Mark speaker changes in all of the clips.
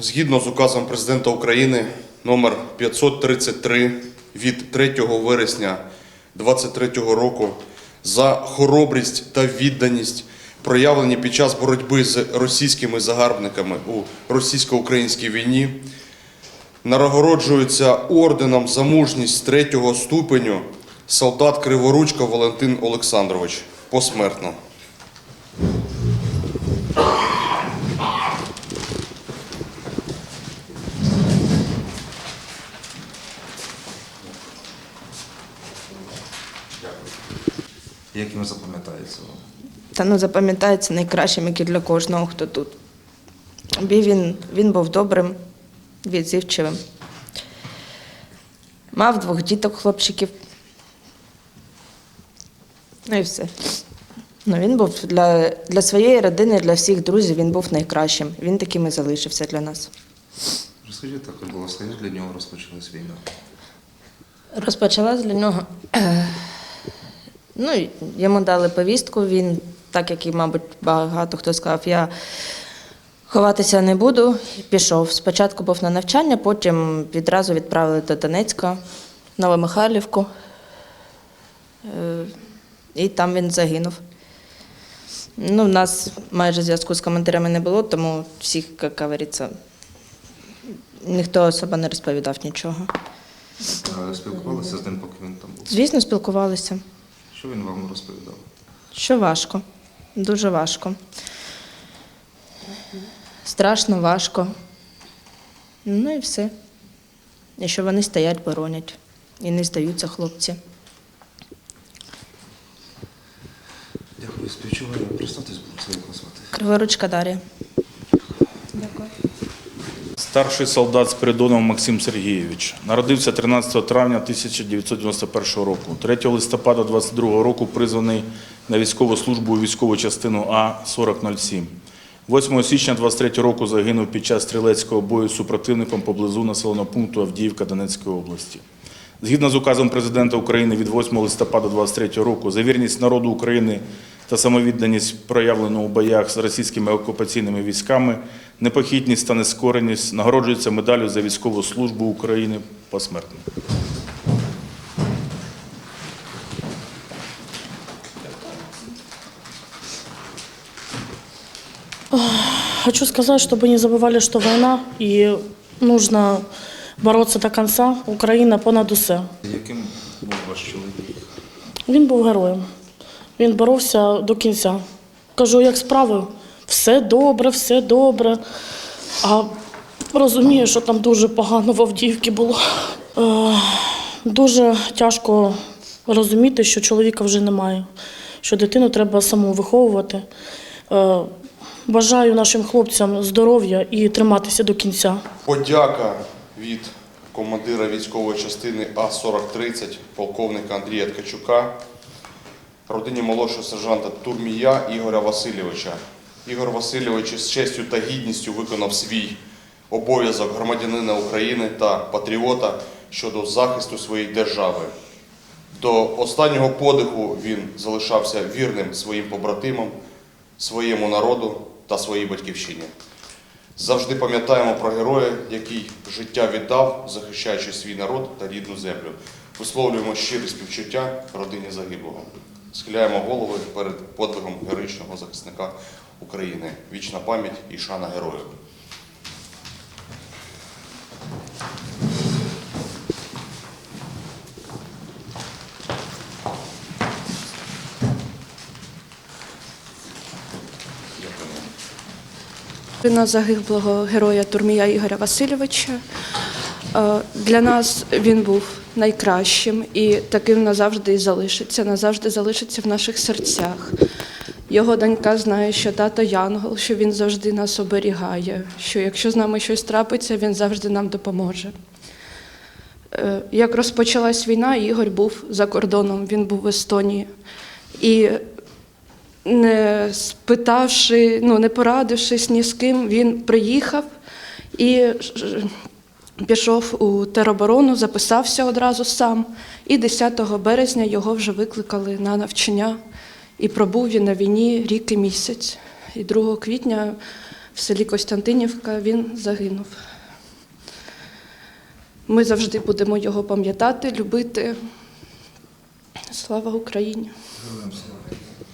Speaker 1: Згідно з указом президента України номер 533 від 3 вересня 2023 року за хоробрість та відданість, проявлені під час боротьби з російськими загарбниками у російсько-українській війні, нагороджується орденом за мужність третього ступеню солдат Криворучка Валентин Олександрович посмертно.
Speaker 2: Як їм запам'ятається вам?
Speaker 3: Та ну запам'ятається найкращим, як і для кожного, хто тут. Бо він, він був добрим, відзивчивим. Мав двох діток, хлопчиків. Ну і все. Ну, він був для, для своєї родини, для всіх друзів, він був найкращим. Він таким і залишився для нас.
Speaker 2: Розкажіть так, будь ласка, як для нього розпочалась війна?
Speaker 3: Розпочалась для нього. Ну, йому дали повістку. Він, так як і, мабуть, багато хто сказав, я ховатися не буду. Пішов. Спочатку був на навчання, потім відразу відправили до Донецька, Новомихайлівку. Е, І там він загинув. Ну, в нас майже зв'язку з командирами не було, тому всіх, як говориться, ніхто особо не розповідав нічого.
Speaker 2: Спілкувалися з ним, поки він там був?
Speaker 3: Звісно, спілкувалися.
Speaker 2: Що він вам розповідав?
Speaker 3: Що важко, дуже важко. Страшно, важко. Ну і все. І що вони стоять, боронять. І не здаються хлопці.
Speaker 2: Дякую, співчуваю. Представтесь, будь ласка.
Speaker 3: Криворучка Дар'я.
Speaker 4: Старший солдат Спиридонов Максим Сергійович народився 13 травня 1991 року. 3 листопада 22 року призваний на військову службу у військову частину А-4007. 8 січня 23 року загинув під час стрілецького бою з супротивником поблизу населеного пункту Авдіївка Донецької області. Згідно з указом президента України від 8 листопада 23 року за вірність народу України та самовідданість, проявлену у боях з російськими окупаційними військами, непохитність та нескореність нагороджується медаллю за військову службу України посмертно.
Speaker 5: Хочу сказать, чтобы не забывали, что война, и нужно бороться до конца. Україна понад усе.
Speaker 2: Яким був ваш чоловік?
Speaker 5: Він був героєм. Він боровся до кінця. Кажу, як справи? Все добре, все добре. А розумію, що там дуже погано в Авдіївці було. Е, Дуже тяжко розуміти, що чоловіка вже немає, що дитину треба саму виховувати. Е, Бажаю нашим хлопцям здоров'я і триматися до кінця.
Speaker 1: Подяка від командира військової частини А-4030 полковника Андрія Ткачука, родині молодшого сержанта Турмія Ігоря Васильовича. Ігор Васильович з честю та гідністю виконав свій обов'язок громадянина України та патріота щодо захисту своєї держави. До останнього подиху він залишався вірним своїм побратимам, своєму народу та своїй батьківщині. Завжди пам'ятаємо про героя, який життя віддав, захищаючи свій народ та рідну землю. Висловлюємо щирі співчуття родині загиблого. Схиляємо голови перед подвигом героїчного захисника України. Вічна пам'ять і шана герою.
Speaker 6: На загиблого героя Турмія Ігоря Васильовича. Е, Для нас він був найкращим і таким назавжди і залишиться, назавжди залишиться в наших серцях. Його донька знає, що тато Янгол, що він завжди нас оберігає, що якщо з нами щось трапиться, він завжди нам допоможе. Е, Як розпочалась війна, Ігор був за кордоном, він був в Естонії. І не спитавши, ну не порадившись ні з ким, він приїхав і пішов у тероборону, записався одразу сам. І 10 березня його вже викликали на навчання. І пробув він на війні рік і місяць. І 2 квітня в селі Костянтинівка він загинув. Ми завжди будемо його пам'ятати, любити. Слава Україні!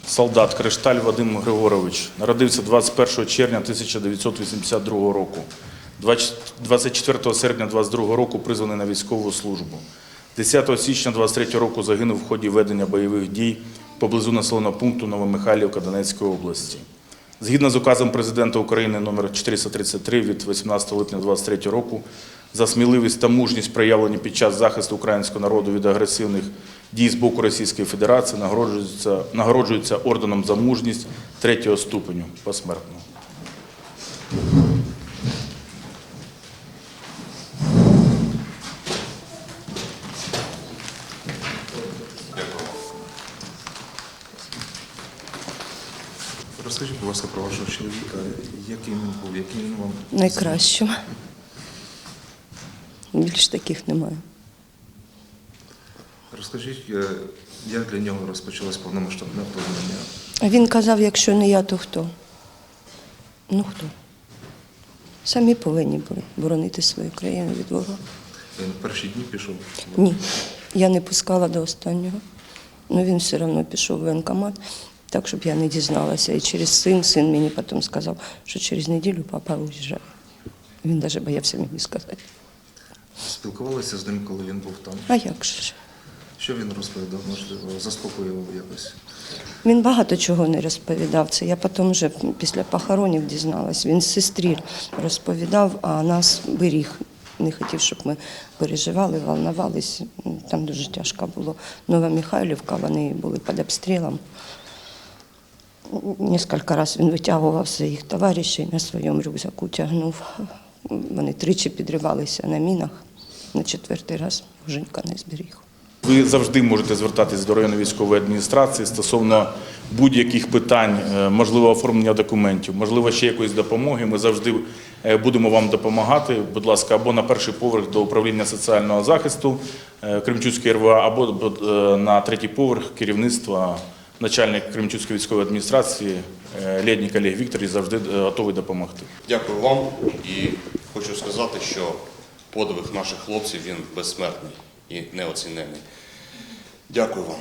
Speaker 4: Солдат Кришталь Вадим Григорович народився 21 червня 1982 року. 20 24 серпня 22 року призваний на військову службу. 10 січня 23 року загинув в ході ведення бойових дій поблизу населеного пункту Новомихайлівка Донецької області. Згідно з указом президента України номер 433 від 18 липня 23 року за сміливість та мужність проявлені під час захисту українського народу від агресивних дій з боку Російської Федерації нагороджується, нагороджується орденом за мужність третього ступеню посмертно.
Speaker 2: Розкажіть, будь ласка, про вашого чоловіка, яким він був, яким він вам
Speaker 7: Найкращим. Більш таких немає.
Speaker 2: розкажіть, е, як для нього розпочалось повномасштабне вторгнення?
Speaker 7: Він казав, якщо не я, то хто? Ну хто? Самі повинні були боронити свою країну від ворога.
Speaker 2: Він в перші дні пішов.
Speaker 7: Ні, я не пускала до останнього. Ну він все одно пішов в воєнкомат, так, щоб я не дізналася. І через син, син мені потім сказав, що через неділю папа уїжджає. Він навіть боявся мені сказати.
Speaker 2: Спілкувалися з ним, коли він був там.
Speaker 7: А як же ж?
Speaker 2: Що він розповідав? Можливо, заспокоював якось.
Speaker 7: Він багато чого не розповідав. Це я потім вже після похоронів дізналась. Він сестрі розповідав, а нас беріг. Не хотів, щоб ми переживали, волновались. Там дуже тяжко було. Нова Михайлівка, вони були під обстрілом. Нескільки разів він витягував своїх товаришів на своєму рюкзаку тягнув. Вони тричі підривалися на мінах. На четвертий раз Женька не зберіг.
Speaker 4: Ви завжди можете звертатись до районної військової адміністрації стосовно будь-яких питань, е, можливо, оформлення документів, можливо, ще якоїсь допомоги. Ми завжди е, будемо вам допомагати. Будь ласка, або на перший поверх до управління соціального захисту е, Кремчуцької РВА, або на третій поверх керівництва начальник Кремчуцької військової адміністрації е, Лєднік Олег Вікторович завжди е, готовий допомогти.
Speaker 1: Дякую вам і хочу сказати, що подвиг наших хлопців він безсмертний і неоцінений. Дякую вам.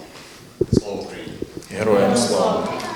Speaker 1: Слава Україні!
Speaker 4: Героям слава!